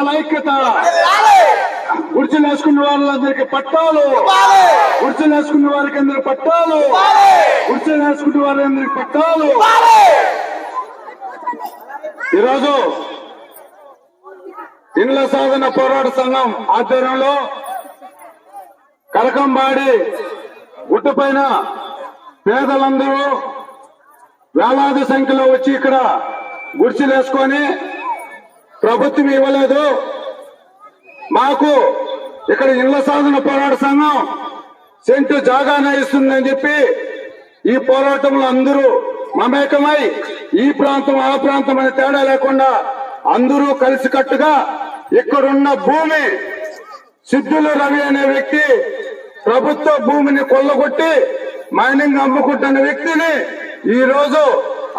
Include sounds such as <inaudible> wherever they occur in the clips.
పేదల ఐక్యత. గుడిసెలు వేసుకున్న వాళ్ళందరికీ పట్టాలు. వేసుకున్న వారికి అందరికి పట్టాలు. గుడిసెలు వేసుకున్న వారందరికి పట్టాలు. ఈరోజు ఇండ్ల సాధన పోరాట సంఘం ఆధ్వర్యంలో కరకంబాడి గుట్టు పైన పేదలందరూ వేలాది సంఖ్యలో వచ్చి ఇక్కడ గుడిసెలు వేసుకొని ప్రభుత్వం ఇవ్వలేదు. మాకు ఇక్కడ ఇళ్ళ సాధన పోరాట సంఘం సెంటు జాగానే ఇస్తుందని చెప్పి ఈ పోరాటంలో అందరూ మమేకమై ఈ ప్రాంతం ఆ ప్రాంతం అనే తేడా లేకుండా అందరూ కలిసికట్టుగా ఇక్కడున్న భూమి సిద్ధుల రవి అనే వ్యక్తి ప్రభుత్వ భూమిని కొల్లగొట్టి మైనింగ్ అమ్ముకుంటున్న వ్యక్తిని ఈ రోజు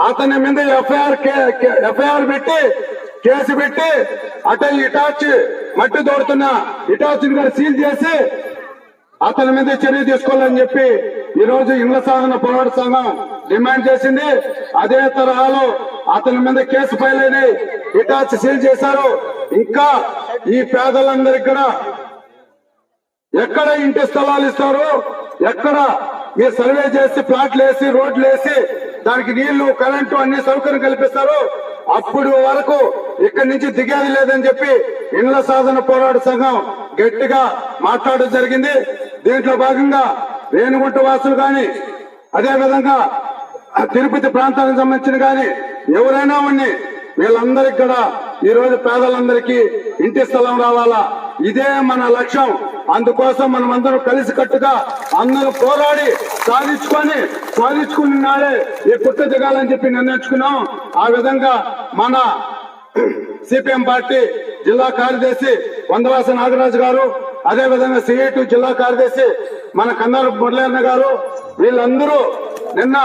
అతని మీద ఎఫ్ఐఆర్ ఎఫ్ఐఆర్ పెట్టి కేసు పెట్టి అటల్ ఇటాచ్ మట్టి దోడుతున్న ఇటాచ్ కూడా సీల్ చేసి అతని మీద చర్య తీసుకోవాలని చెప్పి ఈ రోజు ఇండ్ల సాధన పోరాట సంఘం డిమాండ్ చేసింది. అదే తరహాలో అతని మీద కేసు ఫైల్ అయింది ఇటాచ్ సీల్ చేశారు. ఇంకా ఈ పేదలందరికి కూడా ఎక్కడ ఇంటి స్థలాలు ఇస్తారు? ఎక్కడ మీరు సర్వే చేసి ప్లాట్లు వేసి రోడ్లు వేసి దానికి నీళ్ళు కరెంటు అన్ని సౌకర్యం కల్పిస్తారు? అప్పుడు వరకు ఇక్కడి నుంచి దిగేది లేదని చెప్పి ఇండ్ల సాధన పోరాట సంఘం గట్టిగా మాట్లాడడం జరిగింది. దీంట్లో భాగంగా రేణుగుంట వాసులు గాని అదే విధంగా తిరుపతి ప్రాంతానికి సంబంధించిన గాని ఎవరైనా ఉన్ని వీళ్ళందరికీ కూడా ఈ రోజు పేదలందరికీ ఇంటి స్థలం రావాలా? ఇదే మన లక్ష్యం. అందుకోసం మనం అందరం కలిసి కట్టుగా అందరూ పోరాడి సాధించుకొని సాధించుకుని నాడే ఈ పుట్ట దిగాలని చెప్పి నిర్ణయించుకున్నాం. ఆ విధంగా మన సిపిఎం పార్టీ జిల్లా కార్యదర్శి వందవాస నాగరాజు గారు అదే విధంగా సిఐటి జిల్లా కార్యదర్శి మన కన్నారు మురళీన్న గారు వీళ్ళందరూ నిన్న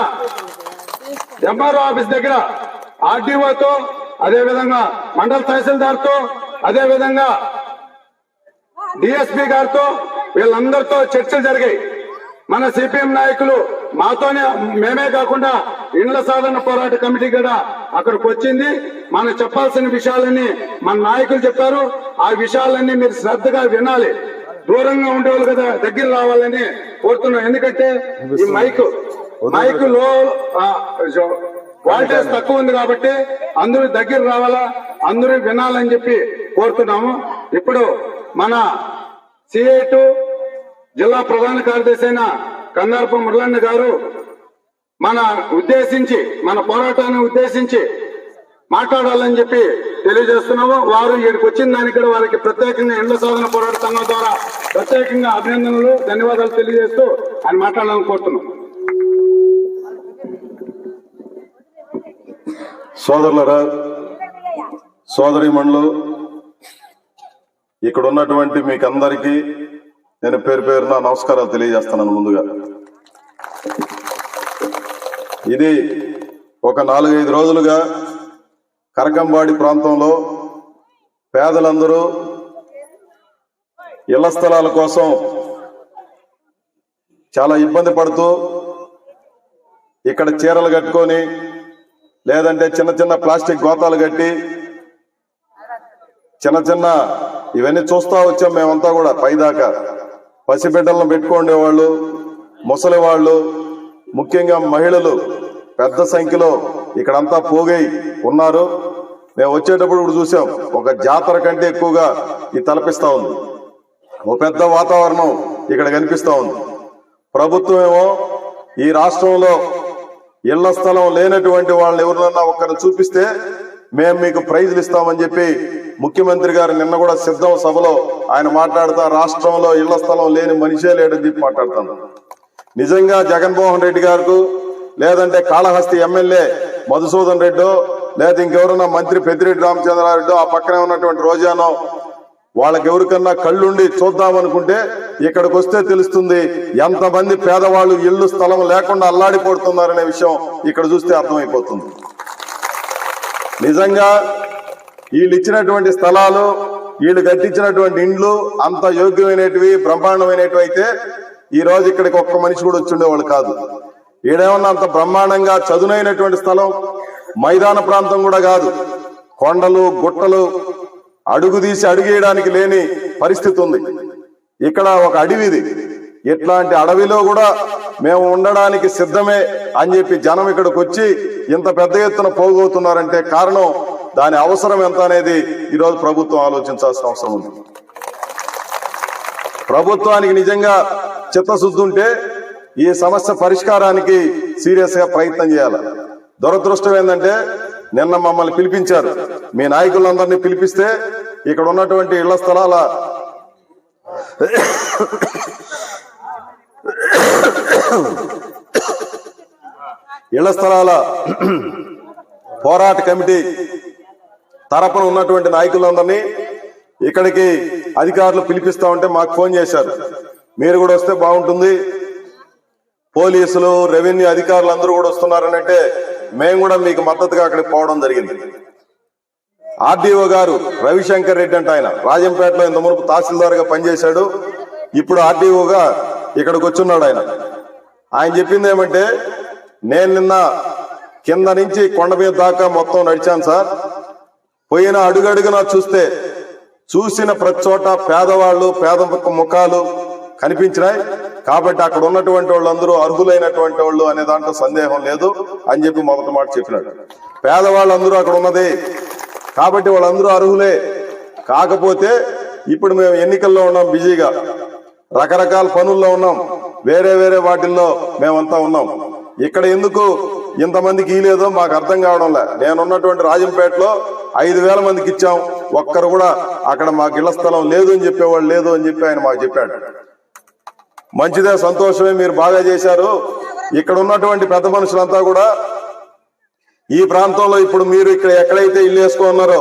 ఎంఆర్ఓ ఆఫీస్ దగ్గర ఆర్డీఓతో అదే విధంగా మండల తహసీల్దార్తో అదే విధంగా డిఎస్పీ గారితో వీళ్ళందరితో చర్చలు జరిగాయి. మన సిపిఎం నాయకులు మాతోనే మేమే కాకుండా ఇండ్ల సాధన పోరాట కమిటీ కూడా అక్కడికి వచ్చింది. మనం చెప్పాల్సిన విషయాలన్నీ మన నాయకులు చెప్పారు. ఆ విషయాలన్నీ మీరు శ్రద్ధగా వినాలి. దూరంగా ఉండేవాళ్ళు కదా దగ్గర రావాలని కోరుతున్నాం. ఎందుకంటే ఈ మైక్ మైక్లో వాల్టేజ్ తక్కువ ఉంది కాబట్టి అందరూ దగ్గర రావాలా అందరూ వినాలని చెప్పి కోరుతున్నాము. ఇప్పుడు మన సిఐటు జిల్లా ప్రధాన కార్యదర్శి అయిన కందార్పు మురళన్న గారు మన ఉద్దేశించి మన పోరాటాన్ని ఉద్దేశించి మాట్లాడాలని చెప్పి తెలియజేస్తున్నాము. వారు ఇక్కడికి వచ్చిన దానికి కూడా వారికి ప్రత్యేకంగా ఇండ్ల సాధన పోరాట సంఘం ద్వారా ప్రత్యేకంగా అభినందనలు ధన్యవాదాలు తెలియజేస్తూ ఆయన మాట్లాడాలని కోరుతున్నాం. సోదరులరా సోదరిమణులు ఇక్కడ ఉన్నటువంటి మీకు అందరికీ నేను పేరు పేరున నమస్కారాలు తెలియజేస్తున్నాను ముందుగా. ఇది ఒక నాలుగైదు రోజులుగా కరకంబాడి ప్రాంతంలో పేదలందరూ ఇళ్ళ స్థలాల కోసం చాలా ఇబ్బంది పడుతూ ఇక్కడ చీరలు కట్టుకొని లేదంటే చిన్న చిన్న ప్లాస్టిక్ గోతాలు కట్టి చిన్న చిన్న ఇవన్నీ చూస్తా వచ్చాం మేమంతా కూడా పైదాకా. పసిబిడ్డలను పెట్టుకునేవాళ్ళు ముసలి వాళ్ళు ముఖ్యంగా మహిళలు పెద్ద సంఖ్యలో ఇక్కడంతా పోగై ఉన్నారు. మేము వచ్చేటప్పుడు ఇప్పుడు చూసాం ఒక జాతర కంటే ఎక్కువగా ఇది తలపిస్తా ఉంది. ఓ పెద్ద వాతావరణం ఇక్కడ కనిపిస్తా ఉంది. ప్రభుత్వం ఏమో ఈ రాష్ట్రంలో ఇళ్ళ స్థలం లేనటువంటి వాళ్ళని ఎవరినన్నా ఒక్కరిని చూపిస్తే మేము మీకు ప్రైజులు ఇస్తామని చెప్పి ముఖ్యమంత్రి గారు నిన్న కూడా సిద్ధం సభలో ఆయన మాట్లాడుతా రాష్ట్రంలో ఇళ్ళ స్థలం లేని మనిషే లేడని చెప్పి మాట్లాడుతాను నిజంగా జగన్మోహన్ రెడ్డి గారు లేదంటే కాళహస్తి ఎమ్మెల్యే మధుసూదన్ రెడ్డో లేదా ఇంకెవరన్నా మంత్రి పెద్దిరెడ్డి రామచంద్రారెడ్డో ఆ పక్కనే ఉన్నటువంటి రోజానో వాళ్ళకి ఎవరికన్నా కళ్ళుండి చూద్దామనుకుంటే ఇక్కడికి వస్తే తెలుస్తుంది ఎంతమంది పేదవాళ్ళు ఇల్లు స్థలం లేకుండా అల్లాడిపోతున్నారనే విషయం ఇక్కడ చూస్తే అర్థమైపోతుంది. నిజంగా వీళ్ళు ఇచ్చినటువంటి స్థలాలు వీళ్ళు కట్టించినటువంటి ఇండ్లు అంత యోగ్యమైనటివి బ్రహ్మాండమైనటివి అయితే ఈ రోజు ఇక్కడికి ఒక్క మనిషి కూడా వచ్చి ఉండేవాళ్ళు కాదు. ఈడేమన్నా అంత బ్రహ్మాండంగా చదునైనటువంటి స్థలం మైదాన ప్రాంతం కూడా కాదు. కొండలు గుట్టలు అడుగు తీసి అడుగేయడానికి లేని పరిస్థితి ఉంది. ఇక్కడ ఒక అడవిది. ఇట్లాంటి అడవిలో కూడా మేము ఉండడానికి సిద్ధమే అని చెప్పి జనం ఇక్కడికి వచ్చి ఇంత పెద్ద ఎత్తున పోగొతున్నారంటే కారణం దాని అవసరం ఎంత అనేది ఈరోజు ప్రభుత్వం ఆలోచించాల్సిన అవసరం ఉంది. ప్రభుత్వానికి నిజంగా చిత్తశుద్ధి ఉంటే ఈ సమస్య పరిష్కారానికి సీరియస్గా ప్రయత్నం చేయాలి. దురదృష్టం ఏంటంటే నిన్న మమ్మల్ని పిలిపించారు. మీ నాయకులందరినీ పిలిపిస్తే ఇక్కడ ఉన్నటువంటి ఇళ్ళ స్థలాల ఇళ్ళ స్థలాల పోరాట కమిటీ తరపున ఉన్నటువంటి నాయకులందరినీ ఇక్కడికి అధికారులు పిలిపిస్తా ఉంటే మాకు ఫోన్ చేశారు. మీరు కూడా వస్తే బాగుంటుంది. పోలీసులు రెవెన్యూ అధికారులు అందరూ కూడా వస్తున్నారని అంటే మేము కూడా మీకు మద్దతుగా అక్కడికి పోవడం జరిగింది. ఆర్డీఓ గారు రవిశంకర్ రెడ్డి అంటే ఆయన. రాజంపేటలో ఇంత మునుపు తహసీల్దార్గా పనిచేశాడు. ఇప్పుడు ఆర్డీఓగా ఇక్కడికి వచ్చున్నాడు ఆయన. ఆయన చెప్పింది ఏమంటే నేను నిన్న కింద నుంచి కొండ మీద దాకా మొత్తం నడిచాను సార్. పోయిన అడుగడుగునా చూస్తే చూసిన ప్రతి చోట పేదవాళ్ళు పేద ముఖాలు కనిపించినాయి. కాబట్టి అక్కడ ఉన్నటువంటి వాళ్ళందరూ అర్హులైనటువంటి వాళ్ళు అనే దాంట్లో సందేహం లేదు అని చెప్పి మొదటి మాట చెప్పినాడు. పేదవాళ్ళందరూ అక్కడ ఉన్నది. కాబట్టి వాళ్ళందరూ అర్హులే. కాకపోతే ఇప్పుడు మేము ఎన్నికల్లో ఉన్నాం బిజీగా. రకరకాల పనుల్లో ఉన్నాం. వేరే వేరే వాటిల్లో మేమంతా ఉన్నాం. ఇక్కడ ఎందుకు ఇంతమందికి ఇలేదో మాకు అర్థం కావడంలే నేనున్నటువంటి రాజంపేటలో ఐదు వేల మందికి ఇచ్చాం. ఒక్కరు కూడా అక్కడ మాకు ఇళ్ళ స్థలం లేదు అని చెప్పేవాళ్ళు లేదు అని చెప్పి ఆయన మాకు చెప్పాడు. మంచిదే సంతోషమే మీరు బాగా చేశారు. ఇక్కడ ఉన్నటువంటి పెద్ద మనుషులంతా కూడా ఈ ప్రాంతంలో ఇప్పుడు మీరు ఇక్కడ ఎక్కడైతే ఇల్లు వేసుకున్నారో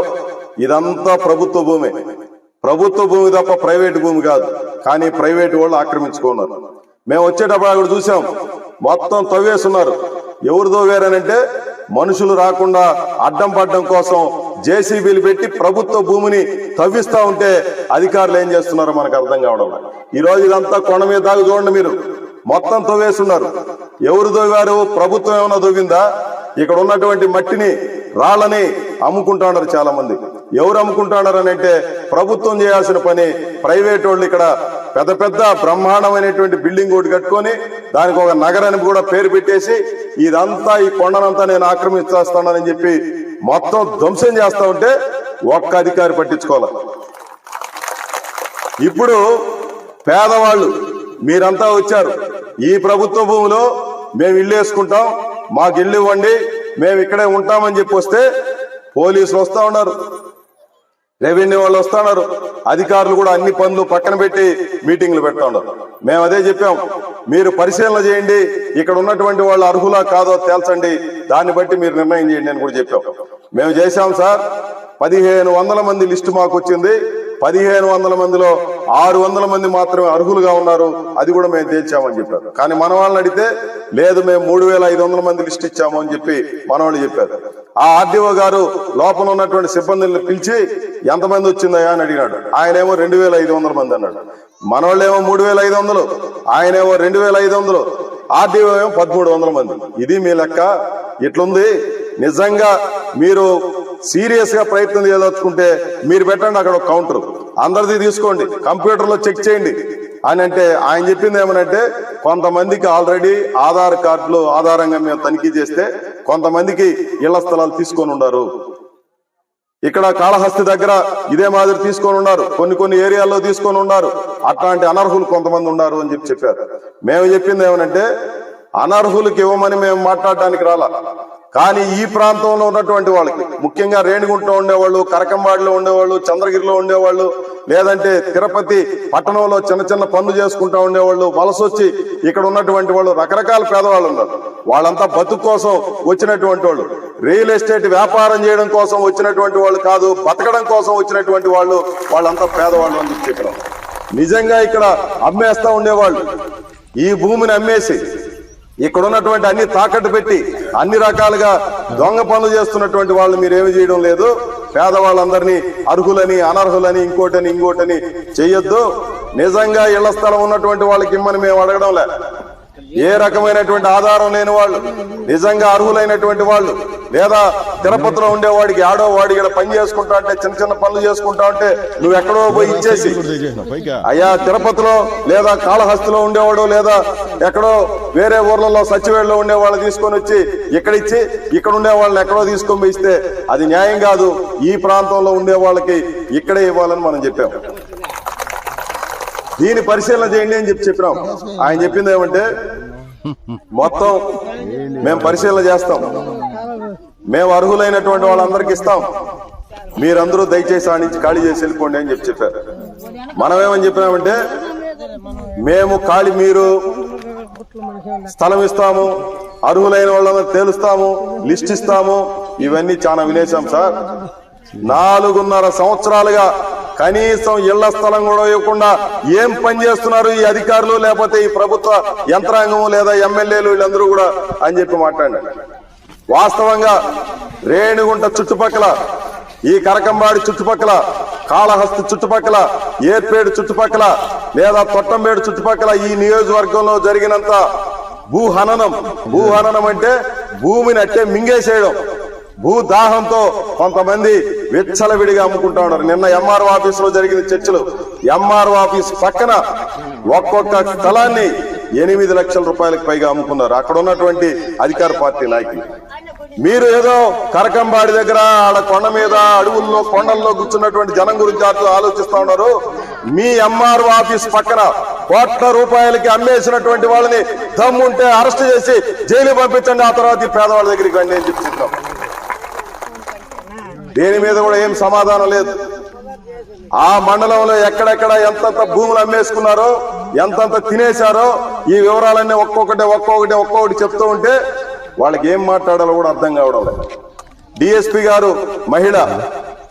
ఇదంతా ప్రభుత్వ భూమి. ప్రభుత్వ భూమి తప్ప ప్రైవేట్ భూమి కాదు. కానీ ప్రైవేట్ వాళ్ళు ఆక్రమించుకున్నారు. మేము వచ్చేటప్పుడు అక్కడ చూసాం మొత్తం తవ్వేస్తున్నారు ఎవరు తవ్వారనంటే మనుషులు రాకుండా అడ్డం పడ్డం కోసం జేసీబీలు పెట్టి ప్రభుత్వ భూమిని తవ్విస్తా ఉంటే అధికారులు ఏం చేస్తున్నారో మనకు అర్థం కావడం ఈ రోజు ఇదంతా కొండ మీద దాకా చూడండి మీరు. మొత్తం తవ్వేస్తున్నారు ఎవరు తవ్వారు? ప్రభుత్వం ఏమైనా తవ్విందా? ఇక్కడ ఉన్నటువంటి మట్టిని రాళ్ళని అమ్ముకుంటున్నారు చాలా మంది ఎవరు అమ్ముకుంటున్నారు అని అంటే ప్రభుత్వం చేయాల్సిన పని ప్రైవేట్ వాళ్ళు ఇక్కడ పెద్ద పెద్ద బ్రహ్మాండమైనటువంటి బిల్డింగ్ ఒకటి కట్టుకొని దానికి ఒక నగరానికి కూడా పేరు పెట్టేసి ఇదంతా ఈ కొండనంతా నేను ఆక్రమించేస్తానని చెప్పి మొత్తం ధ్వంసం చేస్తా ఉంటే ఒక్క అధికారి పట్టించుకోవాలి. ఇప్పుడు పేదవాళ్ళు మీరంతా వచ్చారు. ఈ ప్రభుత్వ భూమిలో మేము ఇల్లు వేసుకుంటాం మాకు ఇల్లు ఇవ్వండి మేము ఇక్కడే ఉంటామని చెప్పి వస్తే పోలీసులు వస్తూ ఉన్నారు. రెవెన్యూ వాళ్ళు వస్తున్నారు. అధికారులు కూడా అన్ని పనులు పక్కన పెట్టి మీటింగ్లు పెడుతున్నారు మేము అదే చెప్పాం. మీరు పరిశీలన చేయండి. ఇక్కడ ఉన్నటువంటి వాళ్ళు అర్హులా కాదో తేల్చండి. దాన్ని బట్టి మీరు నిర్ణయం చేయండి అని కూడా చెప్పాం. మేము చేశాం సార్. పదిహేను వందల మంది లిస్టు మాకు వచ్చింది. పదిహేను వందల మందిలో ఆరు వందల మంది మాత్రమే అర్హులుగా ఉన్నారు. అది కూడా మేము తేల్చామని చెప్పారు. కానీ మన వాళ్ళని అడిగితే లేదు మేము మూడు వేల ఐదు వందల మంది లిస్ట్ ఇచ్చాము అని చెప్పి మన వాళ్ళు చెప్పారు. ఆ ఆర్డీఓ గారు లోపల ఉన్నటువంటి సిబ్బందిని పిలిచి ఎంతమంది వచ్చిందయ్యా? అని అడిగినాడు. ఆయనేమో రెండు వేల ఐదు వందల మంది అన్నాడు. మనోళ్ళేమో మూడు వేల ఐదు వందలు ఆయనేమో రెండు వేల ఐదు వందలు ఆర్డీఓ ఏమో పదమూడు వందల మంది. ఇది మీ లెక్క? ఇట్లుంది? నిజంగా మీరు సీరియస్గా ప్రయత్నం చేయదలుచుకుంటే మీరు పెట్టండి అక్కడ ఒక కౌంటర్. అందరిది తీసుకోండి కంప్యూటర్లో చెక్ చేయండి అని అంటే ఆయన చెప్పింది ఏమనంటే కొంతమందికి ఆల్రెడీ ఆధార్ కార్డులు ఆధారంగా మేము తనిఖీ చేస్తే కొంతమందికి ఇళ్ళ స్థలాలు తీసుకొని ఉన్నారు ఇక్కడ కాళహస్తి దగ్గర ఇదే మాదిరి తీసుకొని ఉన్నారు. కొన్ని కొన్ని ఏరియాల్లో తీసుకొని ఉన్నారు. అట్లాంటి అనర్హులు కొంతమంది ఉన్నారు అని చెప్పి చెప్పారు. మేము చెప్పింది ఏమనంటే అనర్హులకు ఇవ్వమని మేము మాట్లాడడానికి రాలా. కానీ ఈ ప్రాంతంలో ఉన్నటువంటి వాళ్ళకి ముఖ్యంగా రేణిగుంటలో ఉండేవాళ్ళు కరకంబాడిలో ఉండేవాళ్ళు చంద్రగిరిలో ఉండేవాళ్ళు లేదంటే తిరుపతి పట్టణంలో చిన్న చిన్న పనులు చేసుకుంటా ఉండేవాళ్ళు వలస వచ్చి ఇక్కడ ఉన్నటువంటి వాళ్ళు రకరకాల పేదవాళ్ళు ఉన్నారు. వాళ్ళంతా బతుకు కోసం వచ్చినటువంటి వాళ్ళు. రియల్ ఎస్టేట్ వ్యాపారం చేయడం కోసం వచ్చినటువంటి వాళ్ళు కాదు బతకడం కోసం వచ్చినటువంటి వాళ్ళు వాళ్ళంతా పేదవాళ్ళు అని చెప్పి చెప్పడం. నిజంగా ఇక్కడ అమ్మేస్తా ఉండేవాళ్ళు. ఈ భూమిని అమ్మేసి ఇక్కడ ఉన్నటువంటి అన్ని తాకట్టు పెట్టి అన్ని రకాలుగా దొంగ పనులు చేస్తున్నటువంటి వాళ్ళు మీరేమి చేయడం లేదు. పేదవాళ్ళందరినీ అర్హులని అనర్హులని ఇంకోటని ఇంకోటని చెయ్యొద్దు నిజంగా ఇళ్ళ స్థలం ఉన్నటువంటి వాళ్ళకి ఇమ్మని మేము అడగడం లే ఏ రకమైనటువంటి ఆధారం లేని వాళ్ళు నిజంగా అర్హులైనటువంటి వాళ్ళు లేదా తిరుపతిలో ఉండేవాడికి ఆడో వాడి ఇక్కడ పని చేసుకుంటా అంటే చిన్న చిన్న పనులు చేసుకుంటా ఉంటే నువ్వు ఎక్కడో పోయి ఇచ్చేసి అయ్యా తిరుపతిలో లేదా కాళహస్తిలో ఉండేవాడు లేదా ఎక్కడో వేరే ఊర్లలో సచివేళ్ళలో ఉండే వాళ్ళు తీసుకొని వచ్చి ఇక్కడ ఇచ్చి ఇక్కడ ఉండే వాళ్ళని ఎక్కడో తీసుకొని పోయిస్తే అది న్యాయం కాదు. ఈ ప్రాంతంలో ఉండే వాళ్ళకి ఇక్కడే ఇవ్వాలని మనం చెప్పాం. దీని పరిశీలన చేయండి అని చెప్పి చెప్పినాం. ఆయన చెప్పింది ఏమంటే మొత్తం మేము పరిశీలన చేస్తాం. మేము అర్హులైనటువంటి వాళ్ళందరికి ఇస్తాం. మీరందరూ దయచేసి ఆ నుంచి ఖాళీ చేసి వెళ్ళిపోండి అని చెప్పి చెప్పారు. మనమేమని చెప్పినామంటే మేము ఖాళీ మీరు స్థలం ఇస్తాము అర్హులైన వాళ్ళందరూ తేలుస్తాము లిస్ట్ ఇస్తాము. ఇవన్నీ చాలా వినేశాం సార్. నాలుగున్నర సంవత్సరాలుగా కనీసం ఇళ్ళ స్థలం కూడా ఇవ్వకుండా ఏం పని చేస్తున్నారు ఈ అధికారులు? లేకపోతే ఈ ప్రభుత్వ యంత్రాంగం లేదా ఎమ్మెల్యేలు వీళ్ళందరూ కూడా అని చెప్పి మాట్లాడారు వాస్తవంగా రేణిగుంట చుట్టుపక్కల ఈ కరకంబాడి చుట్టుపక్కల కాళహస్తి చుట్టుపక్కల ఏర్పేడు చుట్టుపక్కల లేదా తొట్టంబేడు చుట్టుపక్కల ఈ నియోజకవర్గంలో జరిగినంత భూహననం. భూహననం అంటే భూమిని అట్టే మింగేసేయడం. భూదాహంతో కొంతమంది విచ్చలవిడిగా అమ్ముకుంటా ఉన్నారు నిన్న ఎంఆర్ఓ ఆఫీస్లో జరిగిన చర్చలు. ఎంఆర్ఓ ఆఫీస్ పక్కన ఒక్కొక్క స్థలాన్ని ఎనిమిది లక్షల రూపాయలకు పైగా అమ్ముకున్నారు. అక్కడ ఉన్నటువంటి అధికార పార్టీ నాయకులు. మీరు ఏదో కరకంబాడి దగ్గర ఆడ కొండ మీద అడవుల్లో కొండల్లో కూర్చున్నటువంటి జనం గురించి ఆలో- ఆలోచిస్తా ఉన్నారు. మీ ఎంఆర్ఓ ఆఫీస్ పక్కన కోట్ల రూపాయలకి అమ్మేసినటువంటి వాళ్ళని దమ్ముంటే అరెస్ట్ చేసి జైలు పంపించండి. ఆ తర్వాత ఈ పేదవాళ్ళ దగ్గరికి రండి అని చెప్పి చెప్తాం దేని మీద కూడా ఏం సమాధానం లేదు. ఆ మండలంలో ఎక్కడెక్కడ ఎంతంత భూములు అమ్మేసుకున్నారో ఎంతంత తినేశారో ఈ వివరాలన్నీ ఒక్కొక్కటి ఒక్కొక్కటి ఒక్కొక్కటి చెప్తూ ఉంటే వాళ్ళకి ఏం మాట్లాడాలో కూడా అర్థం కావడం లేదు. డిఎస్పి గారు మహిళ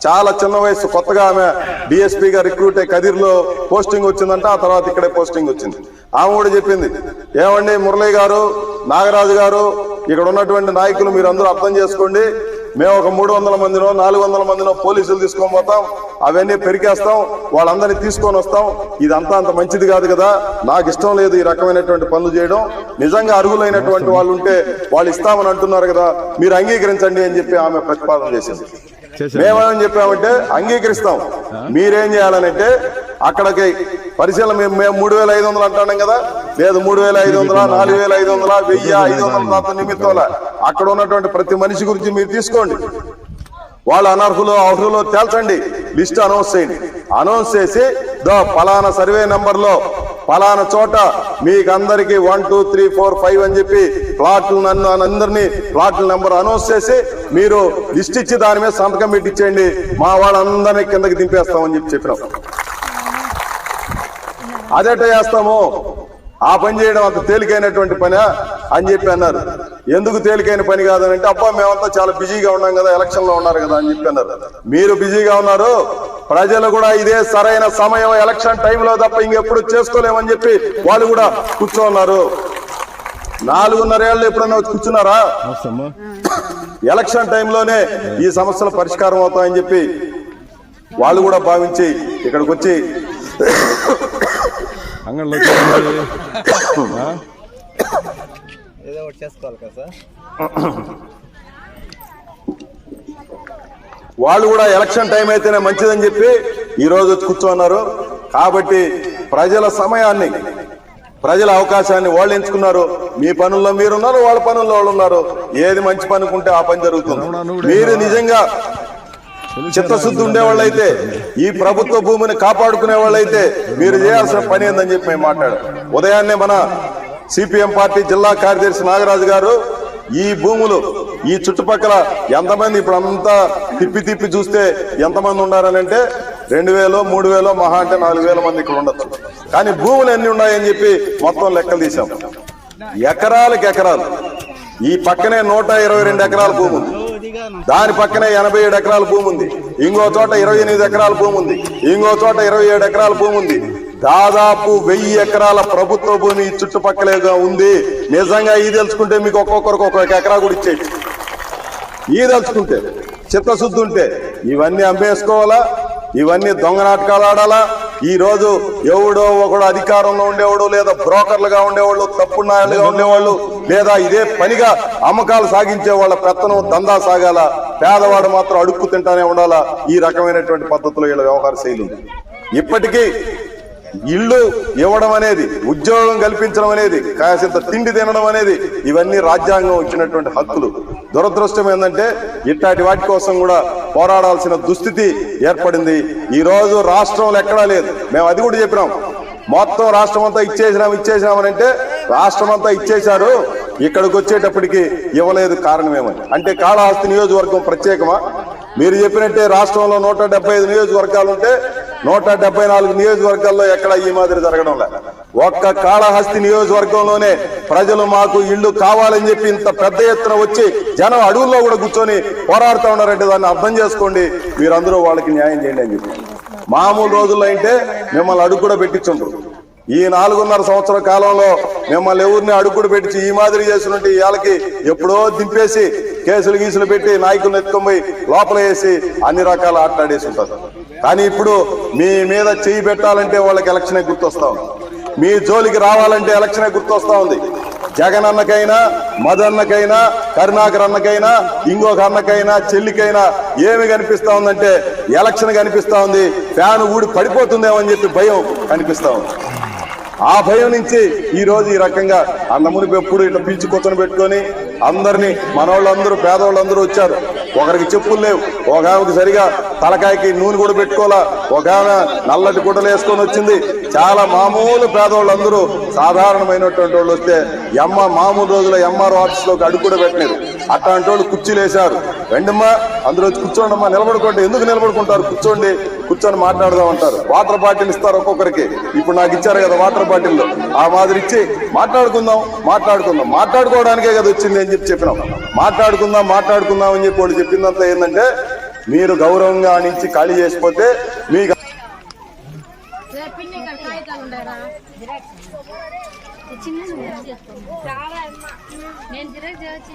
చాలా చిన్న వయసు కొత్తగా ఆమె డిఎస్పీ గారు రిక్రూట్ అయ్యి కదిర్లో పోస్టింగ్ వచ్చిందంట ఆ తర్వాత ఇక్కడే పోస్టింగ్ వచ్చింది. ఆమె కూడా చెప్పింది ఏమండి మురళి గారు నాగరాజు గారు ఇక్కడ ఉన్నటువంటి నాయకులు మీరు అందరూ అర్థం చేసుకోండి మేము ఒక మూడు వందల మందినో నాలుగు వందల మందినో పోలీసులు తీసుకొని పోతాం. అవన్నీ పెరికేస్తాం. వాళ్ళందరినీ తీసుకొని వస్తాం. ఇదంతా అంత మంచిది కాదు కదా. నాకు ఇష్టం లేదు ఈ రకమైనటువంటి పనులు చేయడం. నిజంగా అర్హులైనటువంటి వాళ్ళు ఉంటే వాళ్ళు ఇస్తామని అంటున్నారు కదా. మీరు అంగీకరించండి అని చెప్పి ఆమె ప్రతిపాదన చేసింది. మేమేమని చెప్పామంటే అంగీకరిస్తాం. మీరేం చేయాలనంటే అక్కడికి పరిశీలన మేము మేము మూడు వేల ఐదు వందలు అంటున్నాం కదా. లేదు మూడు వేల ఐదు వందల నాలుగు వేల ఐదు వందల వెయ్యి ఐదు వందల దాంతో నిమిత్తంల. అక్కడ ఉన్నటువంటి ప్రతి మనిషి గురించి మీరు తీసుకోండి. వాళ్ళ అనర్హులు అర్హులు తేల్చండి. లిస్ట్ అనౌన్స్ చేయండి. అనౌన్స్ చేసి దో పలానా సర్వే నెంబర్లో పలానా చోట మీకు అందరికి one two three four five అని చెప్పి ప్లాట్లు నన్ను అందరినీ ప్లాట్ల నెంబర్ అనౌన్స్ చేసి మీరు లిస్ట్ ఇచ్చి దాని మీద సంతకం పెట్టిచ్చేయండి. మా వాళ్ళందరినీ కిందకి దింపేస్తామని చెప్పి చెప్పినాం. అదేట చేస్తాము. ఆ పని చేయడం అంత తేలికైనటువంటి పని అని చెప్పి అన్నారు. ఎందుకు తేలికైన పని కాదని అంటే అబ్బా మేమంతా చాలా బిజీగా ఉన్నాం కదా ఎలక్షన్లో ఉన్నారు కదా అని చెప్పి అన్నారు. మీరు బిజీగా ఉన్నారు ప్రజలు కూడా ఇదే సరైన సమయం ఎలక్షన్ టైంలో తప్ప ఇంకెప్పుడు చేసుకోలేమని చెప్పి వాళ్ళు కూడా కూర్చోన్నారు నాలుగున్నరేళ్ళు ఎప్పుడన్నా వచ్చి కూర్చున్నారా? ఎలక్షన్ టైంలోనే ఈ సమస్యలు పరిష్కారం అవుతాయని చెప్పి వాళ్ళు కూడా భావించి ఇక్కడికి వచ్చి అంగడిలో <coughs> ఏదో ఒకటి చేసుకోవాలి కదా సార్. వాళ్ళు కూడా ఎలక్షన్ టైం అయితేనే మంచిదని చెప్పి ఈ రోజు వచ్చి కూర్చోన్నారు. కాబట్టి ప్రజల సమయాన్ని ప్రజల అవకాశాన్ని వాళ్ళు ఎంచుకున్నారు. మీ పనుల్లో మీరున్నారు వాళ్ళ పనుల్లో వాళ్ళు ఉన్నారు. ఏది మంచి పని ఉంటే ఆ పని జరుగుతుంది. మీరు నిజంగా చిత్తశుద్ధి ఉండేవాళ్ళైతే ఈ ప్రభుత్వ భూమిని కాపాడుకునే వాళ్ళైతే మీరు చేయాల్సిన పని ఏందని చెప్పి మేము మాట్లాడాం. ఉదయాన్నే మన సిపిఎం పార్టీ జిల్లా కార్యదర్శి నాగరాజు గారు ఈ భూములు ఈ చుట్టుపక్కల ఎంతమంది ఇప్పుడు అంతా తిప్పి తిప్పి చూస్తే ఎంతమంది ఉన్నారని అంటే రెండు వేలో మూడు వేలో మహా అంటే నాలుగు వేల మంది ఇక్కడ ఉండొచ్చు. కానీ భూములు ఎన్ని ఉన్నాయని చెప్పి మొత్తం లెక్కలు తీసాం ఎకరాలకు ఎకరాలు. ఈ పక్కనే నూట ఇరవై రెండు ఎకరాల భూమి ఉంది దాని పక్కనే ఎనభై ఏడు ఎకరాల భూమి ఉంది. ఇంకో చోట ఇరవై ఎనిమిది ఎకరాల భూమి ఉంది. ఇంకో చోట ఇరవై ఏడు ఎకరాల భూమి ఉంది. దాదాపు వెయ్యి ఎకరాల ప్రభుత్వ భూమి చుట్టుపక్కలే ఉంది. నిజంగా ఈ తెలుసుకుంటే మీకు ఒక్కొక్కరికి ఒక్కొక్క ఎకరా కూడా ఇచ్చేది. ఈ తెలుసుకుంటే చిత్తశుద్ధి ఉంటే ఇవన్నీ అమ్మేసుకోవాలా? ఇవన్నీ దొంగ నాటకాలు ఆడాలా? ఈ రోజు ఎవడో ఒకడు అధికారంలో ఉండేవాడు లేదా బ్రోకర్లుగా ఉండేవాళ్ళు తప్పుడు నాయలుగా ఉండేవాళ్ళు లేదా ఇదే పనిగా అమ్మకాలు సాగించే వాళ్ళ పెత్తనం దందా సాగాల పేదవాడు మాత్రం అడుక్కు తింటానే ఉండాలా ఈ రకమైనటువంటి పద్ధతిలో వీళ్ళ వ్యవహార శైలి. ఇప్పటికీ ఇల్లు ఇవ్వడం అనేది ఉద్యోగం కల్పించడం అనేది కాసింత తిండి తినడం అనేది ఇవన్నీ రాజ్యాంగం ఇచ్చినటువంటి హక్కులు. దురదృష్టం ఏంటంటే ఇట్లాంటి వాటి కోసం కూడా పోరాడాల్సిన దుస్థితి ఏర్పడింది. ఈ రోజు రాష్ట్రంలో ఎక్కడా లేదు. మేము అది కూడా చెప్పినాం. మొత్తం రాష్ట్రం అంతా ఇచ్చేసినాం ఇచ్చేసినామని అంటే రాష్ట్రం అంతా ఇచ్చేశారు. ఇక్కడికి వచ్చేటప్పటికి ఇవ్వలేదు కారణమేమని. అంటే కాళహస్తి నియోజకవర్గం ప్రత్యేకమా? మీరు చెప్పినట్టే రాష్ట్రంలో నూట డెబ్బై ఐదు నియోజకవర్గాలు ఉంటే నూట డెబ్బై నాలుగు నియోజకవర్గాల్లో ఎక్కడ ఈ మాదిరి జరగడం లేదు ఒక్క కాళహస్తి నియోజకవర్గంలోనే ప్రజలు మాకు ఇల్లు కావాలని చెప్పి ఇంత పెద్ద ఎత్తున వచ్చి జనం అడవుల్లో కూడా కూర్చొని పోరాడుతూ ఉన్నారంటే దాన్ని అర్థం చేసుకోండి. మీరందరూ వాళ్ళకి న్యాయం చేయండి అని చెప్పి. మామూలు రోజుల్లో అయితే మిమ్మల్ని అడుగు కూడా పెట్టించుండ్రు. ఈ నాలుగున్నర సంవత్సర కాలంలో మిమ్మల్ని ఎవరిని అడుగుడు పెట్టి ఈ మాదిరి చేసినట్టు ఇవాళకి ఎప్పుడో దింపేసి కేసులు గీసులు పెట్టి నాయకులను ఎత్తుకొని లోపల వేసి అన్ని రకాల ఆటలాడేసి ఉంటారు కానీ ఇప్పుడు మీ మీద చేయి పెట్టాలంటే వాళ్ళకి ఎలక్షనే గుర్తొస్తా ఉంది. మీ జోలికి రావాలంటే ఎలక్షనే గుర్తొస్తా ఉంది. జగన్ అన్నకైనా మదన్నకైనా కరుణాకర్ అన్నకైనా ఇంకొక అన్నకైనా చెల్లికైనా ఏమి కనిపిస్తా ఉందంటే ఎలక్షన్ కనిపిస్తా ఉంది. ఫ్యాన్ ఊడి పడిపోతుందేమో అని చెప్పి భయం కనిపిస్తా ఉంది. ఆ భయం నుంచి ఈరోజు ఈ రకంగా అన్నమునిపి ఎప్పుడు ఇట్లా పిలిచి కూర్చొని పెట్టుకొని అందరినీ మనోళ్ళందరూ పేదవాళ్ళందరూ వచ్చారు. ఒకరికి చెప్పులు లేవు. ఒక ఆమెకు సరిగా తలకాయకి నూనె కూడా పెట్టుకోవాలా? ఒక ఆమె నల్లటి గుడ్డలు వేసుకొని వచ్చింది. చాలా మామూలు పేదవాళ్ళందరూ సాధారణమైనటువంటి వాళ్ళు వస్తే ఎమ్మ మామూలు రోజుల ఎంఆర్ఓ ఆఫీస్లోకి అడుగు కూడా పెట్టలేదు అట్లాంటి వాళ్ళు కుర్చీలు వేశారు. రెండమ్మా అందులో కూర్చోండమ్మా నిలబడుకోండి. ఎందుకు నిలబడుకుంటారు? కూర్చోండి కూర్చొని మాట్లాడదాం అంటారు. వాటర్ బాటిల్ ఇస్తారు ఒక్కొక్కరికి. ఇప్పుడు నాకు ఇచ్చారు కదా వాటర్ బాటిల్. ఆ మాదిరి ఇచ్చి మాట్లాడుకుందాం మాట్లాడుకుందాం. మాట్లాడుకోవడానికే కదా వచ్చింది అని చెప్పి చెప్పినాం. మాట్లాడుకుందాం మాట్లాడుకుందాం అని చెప్పి వాళ్ళు చెప్పిందంతా ఏంటంటే మీరు గౌరవంగా నుంచి ఖాళీ చేసిపోతే మీకు చిన్న నేను జిరాక్ చేయొచ్చు